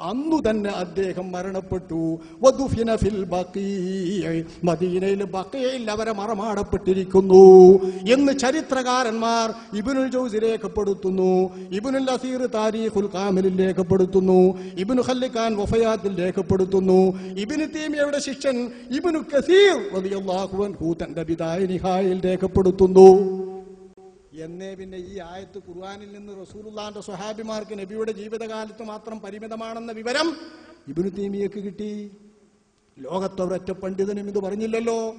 അന്നു തന്നെ അദ്ദേഹം മരണപ്പെട്ടു. മദീനയിൽ ബക്കയിൽ അവരെ മറമാടപ്പെട്ടിരിക്കുന്നു. എന്ന് ചരിത്രകാരന്മാർ ഇബിനുൽ ജൗസി രേഖപ്പെടുത്തുന്നു. ഇബിനുൽ അസീർ താരീഖുൽ കാമിലിൽ രേഖപ്പെടുത്തുന്നു. ഇബ്നു ഖല്ലിഖാൻ വഫയാത്തിൽ രേഖപ്പെടുത്തുന്നു. ഇബ്നു തീമിയയുടെ ശിഷ്യൻ ഇബിനു കസീർ തന്റെ പിതായ നിഹായിൽ രേഖപ്പെടുത്തുന്നു. എന്നേ പിന്നെ ഈ ആയത്ത് ഖുർആാനിൽ നിന്ന് റസൂലുള്ളാന്റെ സ്വഹാബിമാർക്ക് നബിയുടെ ജീവിതകാലത്ത് മാത്രം പരിമിതമാണെന്ന വിവരം ഇബിനു തീമിയക്ക് കിട്ടി. ലോകത്തൊരൊറ്റ പണ്ഡിതനും ഇത് പറഞ്ഞില്ലല്ലോ.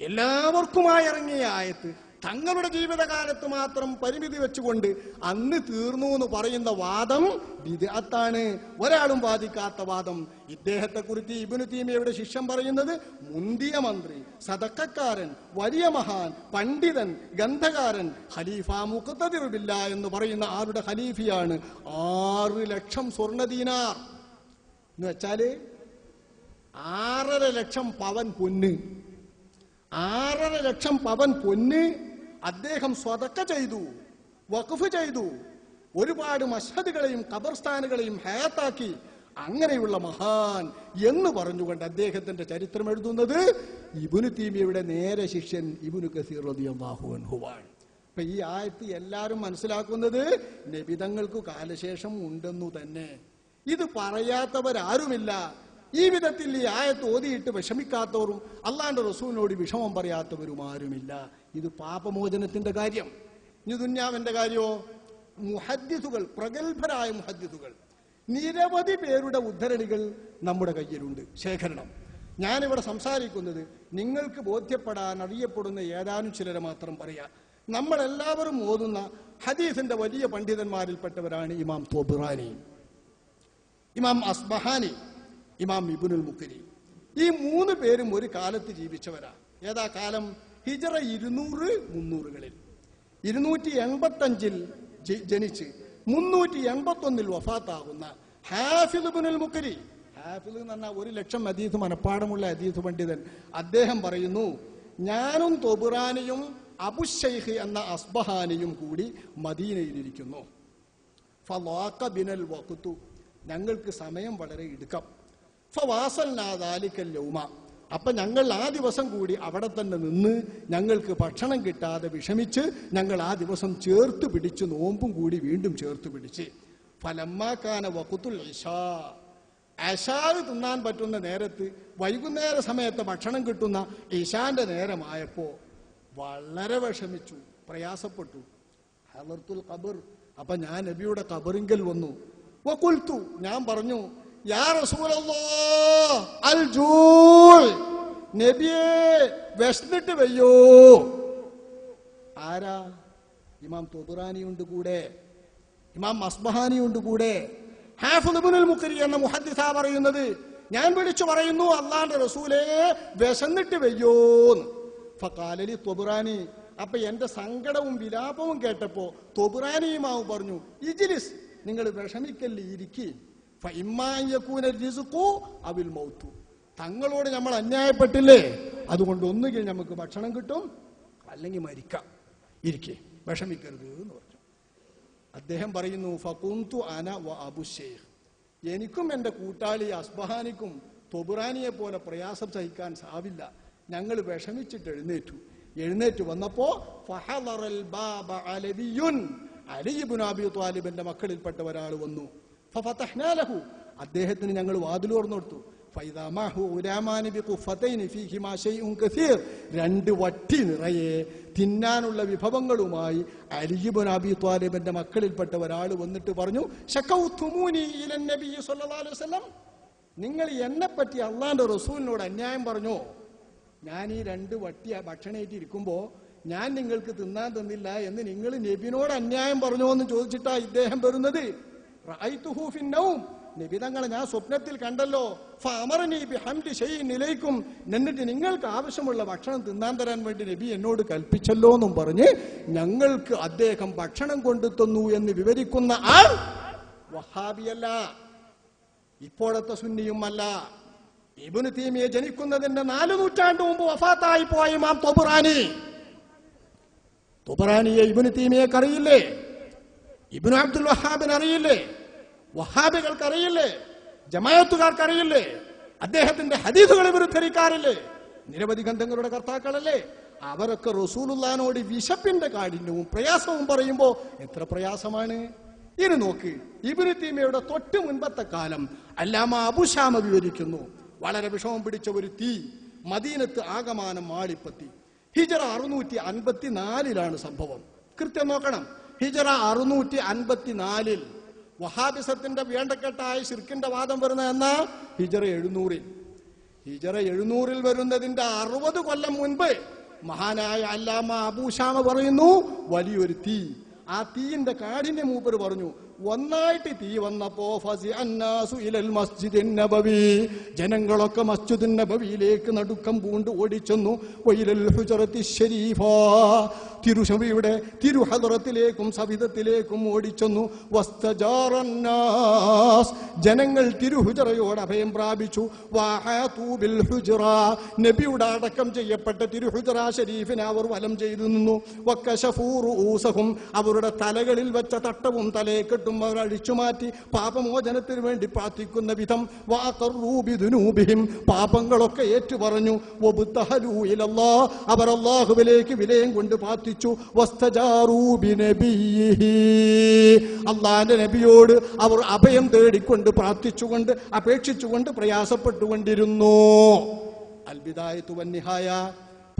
എല്ലാവർക്കുമായി ഇറങ്ങിയ ആയത്ത്. തങ്ങളുടെ ജീവിതകാലത്ത് മാത്രം പരിമിതി വെച്ചുകൊണ്ട് അന്ന് തീർന്നു എന്ന് പറയുന്ന വാദം വിദഗ്ധാണ്. ഒരാളും വാദിക്കാത്ത വാദം. ഇദ്ദേഹത്തെ കുറിച്ച് ഇബിനു തീമിയയുടെ ശിഷ്യം പറയുന്നത് മുന്തിയ മന്ത്രി സതക്കക്കാരൻ വലിയ മഹാൻ പണ്ഡിതൻ ഗന്ധകാരൻ ഖലീഫ മുഖത്തതിർബില്ല എന്ന് പറയുന്ന ആരുടെ ഖലീഫിയാണ്? ആറ് ലക്ഷം സ്വർണദീനാർ എന്ന് വെച്ചാൽ ആറര ലക്ഷം പവൻ പൊന്ന്. ആറര ലക്ഷം പവൻ പൊന്ന് അദ്ദേഹം സ്വതക്ക ചെയ്തു വഖഫ് ചെയ്തു ഒരുപാട് മഷദുകളെയും കബർസ്ഥാനുകളെയും ഹയാത്താക്കി. അങ്ങനെയുള്ള മഹാൻ എന്ന് പറഞ്ഞുകൊണ്ട് അദ്ദേഹത്തിന്റെ ചരിത്രം എഴുതുന്നത് ഇബുനു തീമിയുടെ നേരെ ശിഷ്യൻ ഇബുനു കസീർ അൻഹുവാണ്. അപ്പൊ ഈ ആയത്ത് എല്ലാവരും മനസ്സിലാക്കുന്നത് നബിതങ്ങൾക്ക് കാലശേഷം ഉണ്ടെന്നു തന്നെ. ഇത് പറയാത്തവരാരുമില്ല. ഈ വിധത്തിൽ ഈ ആയത്ത് ഓതിയിട്ട് വിഷമിക്കാത്തവരും അള്ളാന്റെ റസൂലിനോട് വിഷമം പറയാത്തവരും ആരുമില്ല ഇത് പാപമോചനത്തിന്റെ കാര്യം. ഇനി ദുന്യാവിന്റെ കാര്യമോ മുഹദ്ദിസുകൾ പ്രഗത്ഭരായ മുഹദ്ദിസുകൾ. നിരവധി പേരുടെ ഉദ്ധരണികൾ നമ്മുടെ കയ്യിലുണ്ട്. ശേഖരണം. ഞാനിവിടെ സംസാരിക്കുന്നത് നിങ്ങൾക്ക് ബോധ്യപ്പെടാൻ അറിയപ്പെടുന്ന ഏതാനും ചിലരെ മാത്രം പറയാം. നമ്മളെല്ലാവരും ഓതുന്ന ഹദീസിന്റെ വലിയ പണ്ഡിതന്മാരിൽപ്പെട്ടവരാണ് ഇമാം തോബിറാനി ഇമാം അസ്ബഹാനി ഇമാം ഇബുനുൽ മുക്കരി ഈ മൂന്ന് പേരും ഒരു കാലത്ത് ജീവിച്ചവരാ. ഏതാ കാലം? ഹിജറ ഇരുന്നൂറ് മുന്നൂറുകളിൽ. ഇരുന്നൂറ്റി എൺപത്തി അഞ്ചിൽ ജനിച്ച് മുന്നൂറ്റി എൺപത്തി ഒന്നിൽ വഫാത്താകുന്ന ഹാഫിദ് ഇബ്നുൽ മുക്കരി ഹാഫിദ് എന്ന് പറഞ്ഞാൽ ഒരു ലക്ഷം അതീത് മനപ്പാടമുള്ള അതീത് പണ്ഡിതൻ. അദ്ദേഹം പറയുന്നു ഞാനും തൊബുറാനിയും അബുഷൈഖ് എന്ന അസ്ബഹാനിയും കൂടി മദീനയിലിരിക്കുന്നു. ഫലാക്ക ബിനൽ വഖുത്തു ഞങ്ങൾക്ക് സമയം വളരെ ഇടുക്കം. ഫവാസൽനാദാലിക്കൽ ലൗമ അപ്പൊ ഞങ്ങൾ ആ ദിവസം കൂടി അവിടെ തന്നെ നിന്ന് ഞങ്ങൾക്ക് ഭക്ഷണം കിട്ടാതെ വിഷമിച്ച് ഞങ്ങൾ ആ ദിവസം ചേർത്ത് പിടിച്ച് നോമ്പും കൂടി വീണ്ടും ചേർത്ത് പിടിച്ച്. ഫലമ്മാക്കാന വക്കുത്തുൽ ഇഷാ. അഷാവ് തിന്നാൻ പറ്റുന്ന നേരത്ത് വൈകുന്നേര സമയത്ത് ഭക്ഷണം കിട്ടുന്ന ഇഷാന്റെ നേരമായപ്പോ വളരെ വിഷമിച്ചു പ്രയാസപ്പെട്ടു. ഹവർത്തുൽ ഖബർ. അപ്പൊ ഞാൻ നബിയുടെ കബറിങ്കൽ വന്നു. വകുൽത്തു ഞാൻ പറഞ്ഞു അൽ നബിയെ വിശന്നിട്ട് വയ്യോ. ആരാ? ഇമാം തൊബുറാനിയുണ്ട് കൂടെ ഇമാം മസ്ബഹാനിയുണ്ട് കൂടെ. ഇബ്നുൽ മുക്കരി എന്ന മുഹദ്ദിസ പറയുന്നത് ഞാൻ വിളിച്ചു പറയുന്നു അള്ളാന്റെ റസൂലേ വിശന്നിട്ട് വയ്യോന്ന്. ഫക്കാലലി തൊബുറാനി അപ്പൊ എന്റെ സങ്കടവും വിലാപവും കേട്ടപ്പോ തൊബുറാനിയുമാവ് പറഞ്ഞു ഇജിലിസ് നിങ്ങൾ വിഷമിക്കല്ലേ ഇരിക്കി. തങ്ങളോട് നമ്മൾ അന്യായപ്പെട്ടില്ലേ? അതുകൊണ്ട് ഒന്നുകിൽ നമുക്ക് ഭക്ഷണം കിട്ടും അല്ലെങ്കിൽ മരിക്കാം. ഇരിക്കേ വിഷമിക്കരുത് എന്ന് പറഞ്ഞു. അദ്ദേഹം പറയുന്നു ഫകുന്തു അന വ അബു ഷെയ്ഖ് എനിക്കും എന്റെ കൂട്ടാളി അസ്ബഹാനിക്കും തൊബുറാനിയെ പോലെ പ്രയാസം സഹിക്കാൻ സാവില്ല. ഞങ്ങൾ വിഷമിച്ചിട്ട് എഴുന്നേറ്റു. എഴുന്നേറ്റ് വന്നപ്പോ ഫഹളറൽ ബാബ അലവിയുൻ. അലി ഇബ്നു അബി ത്വാലിബിന്റെ മക്കളിൽപ്പെട്ട ഒരാൾ വന്നു. ഫഫതഹ്നാ ലഹു അദ്ദേഹത്തിന് ഞങ്ങൾ കസീർ. രണ്ട് വട്ടി നിറയെ തിന്നാനുള്ള വിഭവങ്ങളുമായി അലിബുൻ അബി ത്വാലിബന്റെ മക്കളിൽപ്പെട്ട ഒരാൾ വന്നിട്ട് പറഞ്ഞു നിങ്ങൾ എന്നെ പറ്റി അള്ളാന്റെ റസൂലിനോട് അന്യായം പറഞ്ഞു? ഞാൻ ഈ രണ്ട് വട്ടി ഭക്ഷണമായിട്ട് ഇരിക്കുമ്പോ ഞാൻ നിങ്ങൾക്ക് തിന്നാൻ തന്നില്ല എന്ന് നിങ്ങൾ നബിനോട് അന്യായം പറഞ്ഞോ എന്ന് ചോദിച്ചിട്ടാ ഇദ്ദേഹം വരുന്നത്? റഅയ്തുഹു ഫിന്നൗം നബി ഞാൻ സ്വപ്നത്തിൽ കണ്ടല്ലോ. നിലയിക്കും എന്നിട്ട് നിങ്ങൾക്ക് ആവശ്യമുള്ള ഭക്ഷണം തിന്നാൻ തരാൻ വേണ്ടി നബി എന്നോട് കൽപ്പിച്ചല്ലോ എന്നും പറഞ്ഞ് ഞങ്ങൾക്ക് അദ്ദേഹം ഭക്ഷണം കൊണ്ടു തന്നു എന്ന് വിവരിക്കുന്ന ആൾ വഹാബിയല്ല. ഇപ്പോഴത്തെ സുന്നിയും അല്ല. ഇബുന് തീമിയെ ജനിക്കുന്നതിന്റെ നാല് നൂറ്റാണ്ട് മുമ്പ് വഫാത്തായി പോയ ഇമാം തൊബുറാനി. തൊബുറാനിയെ ഇബുന് തീമിയെ അറിയില്ലേ ഇബിന് അബ്ദുൽ വഹാബിന് അറിയില്ലേ വഹാബികൾക്കറിയില്ലേ? ജമായത്തുകാർക്കറിയില്ലേ അദ്ദേഹത്തിന്റെ ഹദീസുകളെ വിരുദ്ധരിക്കാറില്ലേ? ധരിക്കാറില്ലേ നിരവധി ഗ്രന്ഥങ്ങളുടെ കർത്താക്കളല്ലേ? അവരൊക്കെ റസൂലുള്ളാനോട് വിശപ്പിന്റെ കാഠിന്യവും പ്രയാസവും പറയുമ്പോ എത്ര പ്രയാസമാണ്? ഇനി നോക്ക് ഇബിന് തീമയുടെ തൊട്ട് മുൻപത്തെ കാലം അല്ലാമ അബുഷാമ വിവരിക്കുന്നു. വളരെ വിഷമം പിടിച്ച ഒരു തീ മദീനത്ത് ആകമാനം മാളിപ്പത്തി. ഹിജറ അറുന്നൂറ്റി അൻപത്തിനാലിലാണ് സംഭവം. കൃത്യം നോക്കണം. ഹിജറ അറുന്നൂറ്റി അൻപത്തിനാലിൽ വഹാബിസത്തിന്റെ വേണ്ടക്കെട്ടായ ശിർക്കിന്റെ വാദം വരുന്ന എന്നാ? ഹിജറ എഴുന്നൂറിൽ. ഹിജറ എഴുന്നൂറിൽ വരുന്നതിന്റെ അറുപത് കൊല്ലം മുൻപ് മഹാനായ അല്ലാമ അബൂഷാമ പറയുന്നു വലിയൊരു തീ. ആ തീയിന്റെ കാടിന്റെ മൂപ്പര് പറഞ്ഞു ഒന്നായിട്ട് തീ വന്നപ്പോ ഫസി അന്നാസു ഇലൽ മസ്ജിദിൻ നബവി. ജനങ്ങളൊക്കെ മസ്ജിദിൻ നബവിയിലേക്ക് നടുക്കം പൂണ്ട് ഓടിച്ചെന്നു. വൈലൽ ഹുജറത്തി ശരീഫ തിരുഷവിയുടെ തിരുഹദറത്തിലേക്കും സവിധത്തിലേക്കും ഓടിച്ചെന്നു. വസ്തജാറന്നാസ്. ജനങ്ങൾ തിരുഹുജറയോട് അഭയം പ്രാപിച്ചു. വാഹാതൂ ബിൽ ഹുജറ. നബിയുടെ അടക്കം ചെയ്യപ്പെട്ട തിരുഹുജറ ഷരീഫിനെ അവർ വലം ചെയ്തു നിന്നു. വക്കശഫൂ ഊസഹും. അവരുടെ തലകളിൽ വെച്ച തട്ടവും തലയെക്കെട്ടും അവർ അഴിച്ചുമാറ്റി പാപമോചനത്തിന് വേണ്ടി പ്രാർത്ഥിക്കുന്ന വിധം വാക്കറൂബിദുനൂബിഹിം പാപങ്ങളൊക്കെ ഏറ്റുപറഞ്ഞു. പറഞ്ഞു ഇലല്ലാ അവർ അള്ളാഹുവിലേക്ക് വിലയും കൊണ്ട് പ്രാർത്ഥിച്ചു. അള്ളാന്റെ നബിയോട് അവർ അഭയം തേടിക്കൊണ്ട് പ്രാർത്ഥിച്ചുകൊണ്ട് അപേക്ഷിച്ചുകൊണ്ട് പ്രയാസപ്പെട്ടുകൊണ്ടിരുന്നു. അൽബിദായത്തു വന്നിഹായ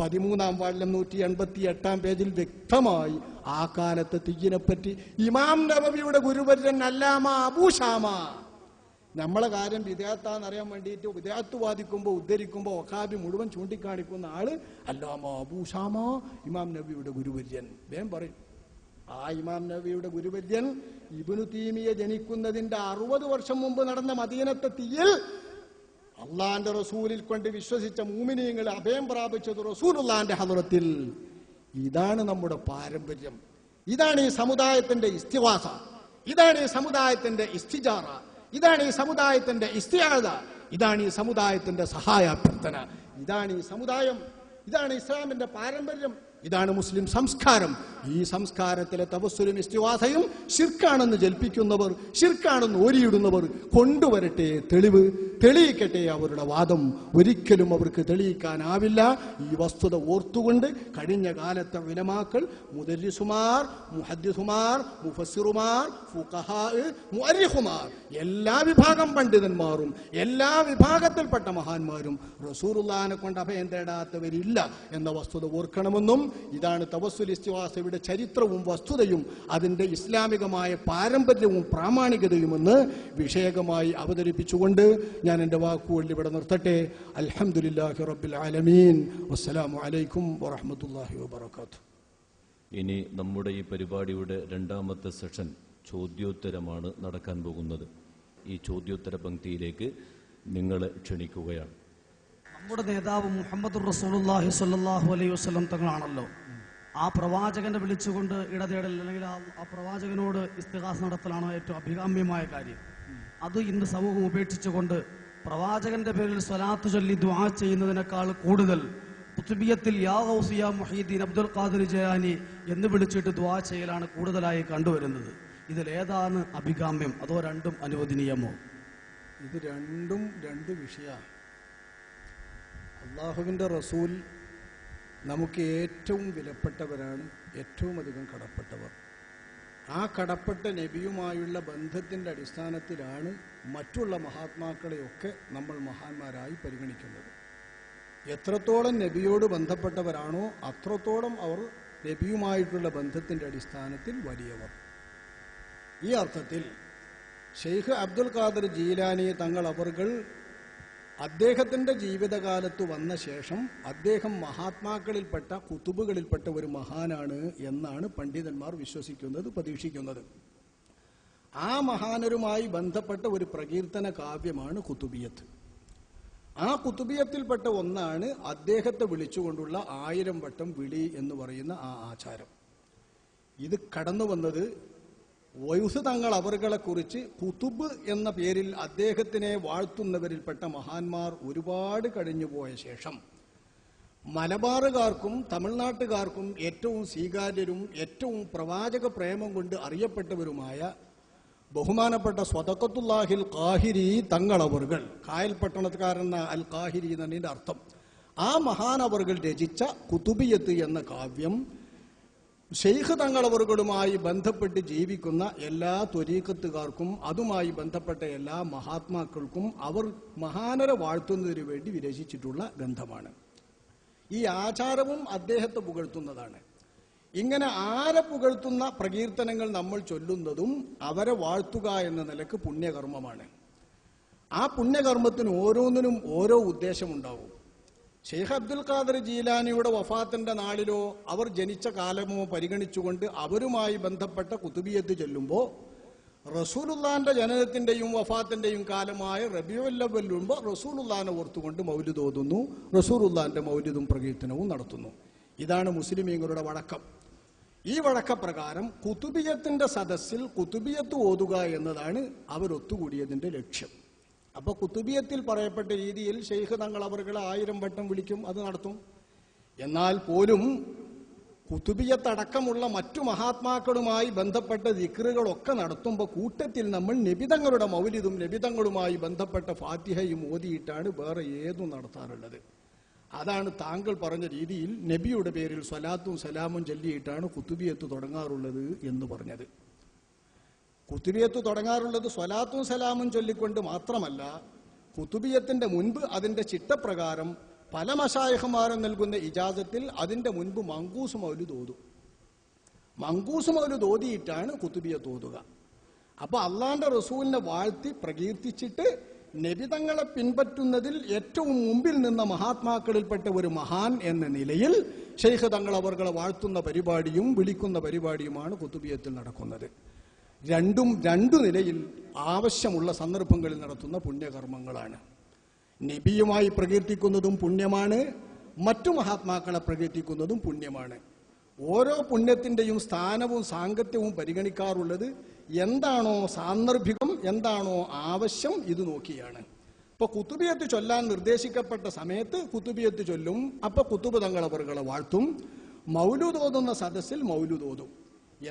പതിമൂന്നാം വാള്യം നൂറ്റി എൺപത്തി എട്ടാം പേജിൽ വ്യക്തമായി ആ കാലത്തെ തീയിനെപ്പറ്റി ഇമാം നബിയുടെ ഗുരുവര്യൻ അല്ലാമ അബൂഷാമ നമ്മളെ കാര്യം വിദേഹത്താന്ന് അറിയാൻ വേണ്ടിയിട്ട് വിദേഹത്ത് വാദിക്കുമ്പോൾ ഉദ്ധരിക്കുമ്പോൾ ഒക്കാബി മുഴുവൻ ചൂണ്ടിക്കാണിക്കുന്ന ആൾ അല്ലാമ അബൂഷാമ ഇമാം നബിയുടെ ഗുരുവര്യൻ വേം പറയും. ആ ഇമാം നബിയുടെ ഗുരുവര്യൻ ഇബിനു തീമിയെ ജനിക്കുന്നതിന്റെ അറുപത് വർഷം മുമ്പ് നടന്ന മദീനത്തെ തീയിൽ അള്ളാന്റെ റസൂലിൽ കൊണ്ട് വിശ്വസിച്ച മൂമിനിയങ്ങൾ അഭയം പ്രാപിച്ചത് റസൂൽ അള്ളാന്റെ ഹദറത്തിൽ. ഇതാണ് നമ്മുടെ പാരമ്പര്യം. ഇതാണ് ഈ സമുദായത്തിന്റെ ഇസ്തിവാസ. ഇതാണ് ഈ സമുദായത്തിന്റെ ഇസ്തിജാറ. ഇതാണ് ഈ സമുദായത്തിന്റെ ഇസ്തിയാത ഇതാണ് ഈ സമുദായത്തിന്റെ സഹായാഭ്യർത്ഥന. ഇതാണ് ഈ സമുദായം. ഇതാണ് ഇസ്ലാമിന്റെ പാരമ്പര്യം. ഇതാണ് മുസ്ലിം സംസ്കാരം. ഈ സംസ്കാരത്തിലെ തപസ്സുലും ഇസ്തിവാസയും ശിർക്കാണെന്ന് ജൽപ്പിക്കുന്നവർ ശിർക്കാണെന്ന് ഓരിയിടുന്നവർ കൊണ്ടുവരട്ടെ തെളിവ്. തെളിയിക്കട്ടെ അവരുടെ വാദം. ഒരിക്കലും അവർക്ക് തെളിയിക്കാനാവില്ല. ഈ വസ്തുത ഓർത്തുകൊണ്ട് കഴിഞ്ഞ കാലത്തെ വിലമാക്കൾ മുദല്ലിസുമാർ മുഹദ്ദിസുമാർ മുഫസ്സിറുമാർ മുഅരിഹുമാർ എല്ലാ വിഭാഗം പണ്ഡിതന്മാരും എല്ലാ വിഭാഗത്തിൽപ്പെട്ട മഹാന്മാരും റസൂറുല്ലാനെ കൊണ്ട് അഭയം തേടാത്തവരില്ല എന്ന വസ്തുത ഓർക്കണമെന്നും ഇതാണ് തവസ്സുൽ ഇസ്തിവാസയുടെ ചരിത്രവും വസ്തുതയും അതിന്റെ ഇസ്ലാമികമായ പാരമ്പര്യവും പ്രാമാണികതയുമെന്ന് വിഷയകമായി അവതരിപ്പിച്ചുകൊണ്ട് ഞാൻ എന്റെ വാക്കുകളിൽ ഇവിടെ നിർത്തട്ടെ. അൽഹംദുലില്ലാഹി റബ്ബിൽ ആലമീൻ. വസ്സലാമു അലൈക്കും വറഹ്മത്തുള്ളാഹി വബറകാതുഹു. ഇനി നമ്മുടെ ഈ പരിപാടിയുടെ രണ്ടാമത്തെ സെഷൻ ചോദ്യോത്തരമാണ് നടക്കാൻ പോകുന്നത്. ഈ ചോദ്യോത്തര പങ്ക്തിയിലേക്ക് നിങ്ങളെ ക്ഷണിക്കുകയാണ്. നമ്മുടെ നേതാവ് മുഹമ്മദ് റസൂലുള്ളാഹി സ്വല്ലല്ലാഹു അലൈഹി വസല്ലം തങ്ങളാണല്ലോ. ആ പ്രവാചകനെ വിളിച്ചുകൊണ്ട് ഇടതേടൽ അല്ലെങ്കിൽ ആ ആ പ്രവാചകനോട് ഇസ്തിഹാസ് നടത്തലാണ് ഏറ്റവും അഭികാമ്യമായ കാര്യം. അത് ഇന്ന് സമൂഹം ഉപേക്ഷിച്ചുകൊണ്ട് പ്രവാചകന്റെ പേരിൽ സ്വലാത്ത് ചൊല്ലി ദ്വാ ചെയ്യുന്നതിനേക്കാൾ കൂടുതൽ കുത്തുബിയത്തിൽ യാ ഗൗസ് മുഹീദ്ദീൻ അബ്ദുൽ ഖാദിർ ജയാനി എന്ന് വിളിച്ചിട്ട് ദ്വാ ചെയ്യലാണ് കൂടുതലായി കണ്ടുവരുന്നത്. ഇതിലേതാണ് അഭികാമ്യം? അതോ രണ്ടും അനുവദനീയമോ? ഇത് രണ്ടും രണ്ട് വിഷയമാണ്. അള്ളാഹുവിന്റെ റസൂൽ നമുക്ക് ഏറ്റവും വിലപ്പെട്ടവരാണ് ഏറ്റവും അധികം കടപ്പെട്ടവർ. ആ കടപ്പെട്ട നബിയുമായുള്ള ബന്ധത്തിന്റെ അടിസ്ഥാനത്തിലാണ് മറ്റുള്ള മഹാത്മാക്കളെയൊക്കെ നമ്മൾ മഹാന്മാരായി പരിഗണിക്കുന്നത്. എത്രത്തോളം നബിയോട് ബന്ധപ്പെട്ടവരാണോ അത്രത്തോളം അവർ നബിയുമായിട്ടുള്ള ബന്ധത്തിന്റെ അടിസ്ഥാനത്തിൽ വലിയവർ. ഈ അർത്ഥത്തിൽ ഷെയ്ഖ് അബ്ദുൽ ഖാദർ ജീലാനി തങ്ങൾ അവർകൾ അദ്ദേഹത്തിന്റെ ജീവിതകാലത്ത് വന്ന ശേഷം അദ്ദേഹം മഹാത്മാക്കളിൽപ്പെട്ട കുത്തുബുകളിൽപ്പെട്ട ഒരു മഹാനാണ് എന്നാണ് പണ്ഡിതന്മാർ വിശ്വസിക്കുന്നത് പ്രതീക്ഷിക്കുന്നത്. ആ മഹാനരുമായി ബന്ധപ്പെട്ട ഒരു പ്രകീർത്തന കാവ്യമാണ് കുത്തുബിയത്ത് ആ കുത്തുബിയത്തിൽപ്പെട്ട ഒന്നാണ് അദ്ദേഹത്തെ വിളിച്ചുകൊണ്ടുള്ള ആയിരം വട്ടം വിളി എന്ന് പറയുന്ന ആ ആചാരം. ഇത് കടന്നു വന്നത് വയുസ് തങ്ങൾ അവറുകളെ കുറിച്ച് കുത്തുബ് എന്ന പേരിൽ അദ്ദേഹത്തിനെ വാഴ്ത്തുന്നവരിൽപ്പെട്ട മഹാന്മാർ ഒരുപാട് കഴിഞ്ഞുപോയ ശേഷം മലബാറുകാർക്കും തമിഴ്നാട്ടുകാർക്കും ഏറ്റവും സ്വീകാര്യരും ഏറ്റവും പ്രവാചക പ്രേമം കൊണ്ട് അറിയപ്പെട്ടവരുമായ ബഹുമാനപ്പെട്ട സ്വതക്കത്തുല്ലാഹിൽ കാഹിരി തങ്ങളവറുകൾ. കായൽ പട്ടണക്കാരെന്ന അൽ കാഹിരി എന്നതിന്റെ അർത്ഥം ആ മഹാനവറുകൾ രചിച്ച കുതുബിയത്ത് എന്ന കാവ്യം ഷെയ്ഖ് തങ്ങളവറുകളുമായി ബന്ധപ്പെട്ട് ജീവിക്കുന്ന എല്ലാ ത്വരീക്കത്തുകാർക്കും അതുമായി ബന്ധപ്പെട്ട എല്ലാ മഹാത്മാക്കൾക്കും അവർ മഹാനരെ വാഴ്ത്തുന്നതിന് വേണ്ടി വിരചിച്ചിട്ടുള്ള ഗ്രന്ഥമാണ്. ഈ ആചാരവും അദ്ദേഹത്തെ പുകഴ്ത്തുന്നതാണ്. ഇങ്ങനെ ആരെ പുകഴ്ത്തുന്ന പ്രകീർത്തനങ്ങൾ നമ്മൾ ചൊല്ലുന്നതും അവരെ വാഴ്ത്തുക എന്ന നിലയ്ക്ക് പുണ്യകർമ്മമാണ്. ആ പുണ്യകർമ്മത്തിന് ഓരോന്നിനും ഓരോ ഉദ്ദേശമുണ്ടാവും. ഷെയ്ഖ് അബ്ദുൽ ഖാദർ ജീലാനിയുടെ വഫാത്തിന്റെ നാളിലോ അവർ ജനിച്ച കാലമോ പരിഗണിച്ചുകൊണ്ട് അവരുമായി ബന്ധപ്പെട്ട കുത്തുബിയത്ത് ചൊല്ലുമ്പോൾ റസൂലുല്ലാന്റെ ജനനത്തിന്റെയും വഫാത്തിന്റെയും കാലമായ റബിയുല്ലവല്ലുമ്പോൾ റസൂലുല്ലാനെ ഓർത്തുകൊണ്ട് മൗലിദ് ഓതുന്നു. റസൂലുല്ലാന്റെ മൗലിദും പ്രകീർത്തനവും നടത്തുന്നു. ഇതാണ് മുസ്ലിമീങ്ങളുടെ വഴക്കം. ഈ വഴക്കപ്രകാരം കുത്തുബിയത്തിന്റെ സദസ്സിൽ കുത്തുബിയത്ത് ഓതുക എന്നതാണ് അവരൊത്തുകൂടിയതിന്റെ ലക്ഷ്യം. അപ്പൊ കുത്തുബിയത്തിൽ പറയപ്പെട്ട രീതിയിൽ ഷെയ്ഖ് തങ്ങൾ അവർകളെ ആയിരം വട്ടം വിളിക്കും അത് നടത്തും. എന്നാൽ പോലും കുത്തുബിയത്തടക്കമുള്ള മറ്റു മഹാത്മാക്കളുമായി ബന്ധപ്പെട്ട ദിക്റുകളൊക്കെ നടത്തുമ്പോൾ കൂട്ടത്തിൽ നമ്മൾ നബിതങ്ങളുടെ മൗലിതും നബിതങ്ങളുമായി ബന്ധപ്പെട്ട ഫാത്തിഹയും ഓതിയിട്ടാണ് വേറെ ഏതും നടത്താറുള്ളത്. അതാണ് താങ്കൾ പറഞ്ഞ രീതിയിൽ നബിയുടെ പേരിൽ സ്വലാത്തും സലാമും ചൊല്ലിയിട്ടാണ് കുത്തുബിയത്ത് തുടങ്ങാറുള്ളത് എന്ന് പറഞ്ഞത്. കുത്തുബിയത്ത് തുടങ്ങാറുള്ളത് സ്വലാത്തും സലാമും ചൊല്ലിക്കൊണ്ട് മാത്രമല്ല കുത്തുബിയത്തിന്റെ മുൻപ് അതിന്റെ ചിട്ടപ്രകാരം പല മഷായഹമാരും നൽകുന്ന ഇജാസത്തിൽ അതിന്റെ മുൻപ് മങ്കൂസ് മൗലു തോതും. മങ്കൂസ് മൗലു തോതിയിട്ടാണ് കുത്തുബിയ തോതുക അപ്പൊ അള്ളാന്റെ റസൂലിനെ വാഴ്ത്തി പ്രകീർത്തിച്ചിട്ട് നബിതങ്ങളെ പിൻപറ്റുന്നതിൽ ഏറ്റവും മുമ്പിൽ നിന്ന മഹാത്മാക്കളിൽപ്പെട്ട ഒരു മഹാൻ എന്ന നിലയിൽ ഷെയ്ഖ് തങ്ങൾ അവർകളെ വാഴ്ത്തുന്ന പരിപാടിയും വിളിക്കുന്ന പരിപാടിയുമാണ് കുത്തുബിയത്തിൽ നടക്കുന്നത്. രണ്ടും രണ്ടു നിലയിൽ ആവശ്യമുള്ള സന്ദർഭങ്ങളിൽ നടത്തുന്ന പുണ്യകർമ്മങ്ങളാണ്. നബിയുമായി പ്രകീർത്തിക്കുന്നതും പുണ്യമാണ് മറ്റു മഹാത്മാക്കളെ പ്രകീർത്തിക്കുന്നതും പുണ്യമാണ്. ഓരോ പുണ്യത്തിന്റെയും സ്ഥാനവും സാങ്കത്യവും പരിഗണിക്കാറുള്ളത് എന്താണോ സാന്ദർഭികം എന്താണോ ആവശ്യം ഇത് നോക്കിയാണ്. ഇപ്പൊ കുത്തുബിയത്ത് ചൊല്ലാൻ നിർദ്ദേശിക്കപ്പെട്ട സമയത്ത് കുത്തുബിയത്ത് ചൊല്ലും. അപ്പൊ കുത്തുബ് തങ്ങളവറുകളെ വാഴ്ത്തും. മൗലുതോതുന്ന സദസ്സിൽ മൗലുതോതും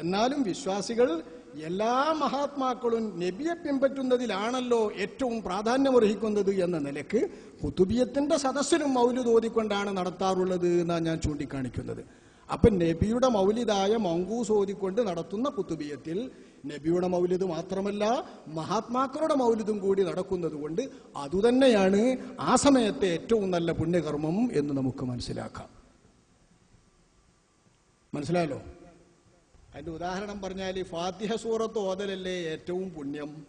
എന്നാലും വിശ്വാസികൾ എല്ലാ മഹാത്മാക്കളും നബിയെ പിൻപറ്റുന്നതിലാണല്ലോ ഏറ്റവും പ്രാധാന്യമർഹിക്കുന്നത് എന്ന നിലയ്ക്ക് കുത്തുബിയത്തിന്റെ സദസ്സിലും മൗലിദ് ഓതിക്കൊണ്ടാണ് നടത്താറുള്ളത് എന്നാണ് ഞാൻ ചൂണ്ടിക്കാണിക്കുന്നത്. അപ്പൊ നബിയുടെ മൗലിദായ മങ്കൂസ് ഓതിക്കൊണ്ട് നടത്തുന്ന കുത്തുബിയത്തിൽ നബിയുടെ മൗലിദ് മാത്രമല്ല മഹാത്മാക്കളുടെ മൗലിദും കൂടി നടക്കുന്നത് കൊണ്ട് അതുതന്നെയാണ് ആ സമയത്തെ ഏറ്റവും നല്ല പുണ്യകർമ്മം എന്ന് നമുക്ക് മനസ്സിലാക്കാം. മനസ്സിലായല്ലോ? അതിന്റെ ഉദാഹരണം പറഞ്ഞാൽ ഫാത്തിഹ സൂറത്ത് ഓതലല്ലേ ഏറ്റവും പുണ്യം?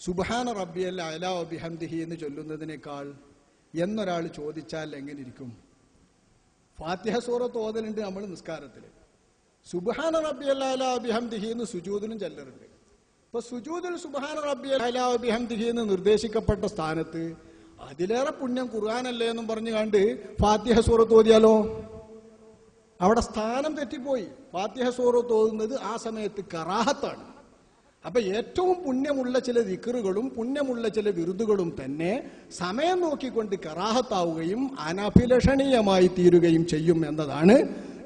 സുബാന റബ്ബിയൽ അലാ ബിഹംദിഹി എന്ന് ചൊല്ലുന്നതിനേക്കാൾ എന്നൊരാൾ ചോദിച്ചാൽ എങ്ങനെ ഇരിക്കും? ഫാത്തിഹ സൂറത്ത് ഓതലുണ്ട് നമ്മൾ നിസ്കാരത്തിൽ സുബാന റബ്ബി അലാ ബിഹംദിഹി എന്ന് സുജൂദിനും ചെല്ലറുണ്ട് ഇപ്പൊ സുജൂദിൽ സുബാന റബ്ബി അലാ ബിഹംദിഹി എന്ന് നിർദ്ദേശിക്കപ്പെട്ട സ്ഥാനത്ത് അതിലേറെ പുണ്യം ഖുർആാനല്ലേ എന്നും പറഞ്ഞു കണ്ട് ഫാത്തിഹ സൂറത്ത് ഓതിയാലോ? അവിടെ സ്ഥാനം തെറ്റിപ്പോയി. ഫാത്തിഹ സൂറത്ത് ഓതുന്നത് ആ സമയത്ത് കറാഹത്താണ്. അപ്പൊ ഏറ്റവും പുണ്യമുള്ള ചില ദിക്കറുകളും പുണ്യമുള്ള ചില വിരുദുകളും തന്നെ സമയം നോക്കിക്കൊണ്ട് കറാഹത്താവുകയും അനഭിലഷണീയമായി തീരുകയും ചെയ്യും എന്നതാണ്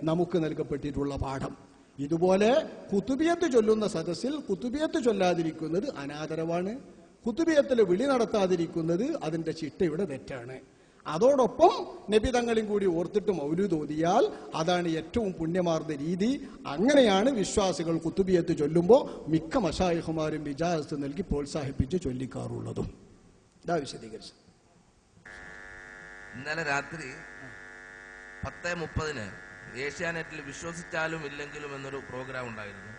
നമുക്ക് നൽകപ്പെട്ടിട്ടുള്ള പാഠം. ഇതുപോലെ കുത്തുബിയത്ത് ചൊല്ലുന്ന സദസ്സിൽ കുത്തുബിയത്ത് ചൊല്ലാതിരിക്കുന്നത് അനാദരവാണ്. കുത്തുബിയത്തിൽ വിളി നടത്താതിരിക്കുന്നത് അതിന്റെ ചിട്ടയുടെ തെറ്റാണ്. അതോടൊപ്പം നബി തങ്ങളും കൂടി ഓർത്തിട്ട് മൗലൂദ് ഓതിയാൽ അതാണ് ഏറ്റവും പുണ്യമാർന്ന രീതി. അങ്ങനെയാണ് വിശ്വാസികൾ കുത്തുബിയത്ത് ചൊല്ലുമ്പോൾ മിക്ക മഷായിഹുമാരും വിജാസത്ത് നൽകി പ്രോത്സാഹിപ്പിച്ച് ചൊല്ലിക്കാറുള്ളതും. ഇതാ വിശദീകരിച്ചു ഇന്നലെ രാത്രി പത്ത് മുപ്പതിന് ഏഷ്യാനെറ്റിൽ വിശ്വസിച്ചാലും ഇല്ലെങ്കിലും എന്നൊരു പ്രോഗ്രാം ഉണ്ടായിരുന്നു.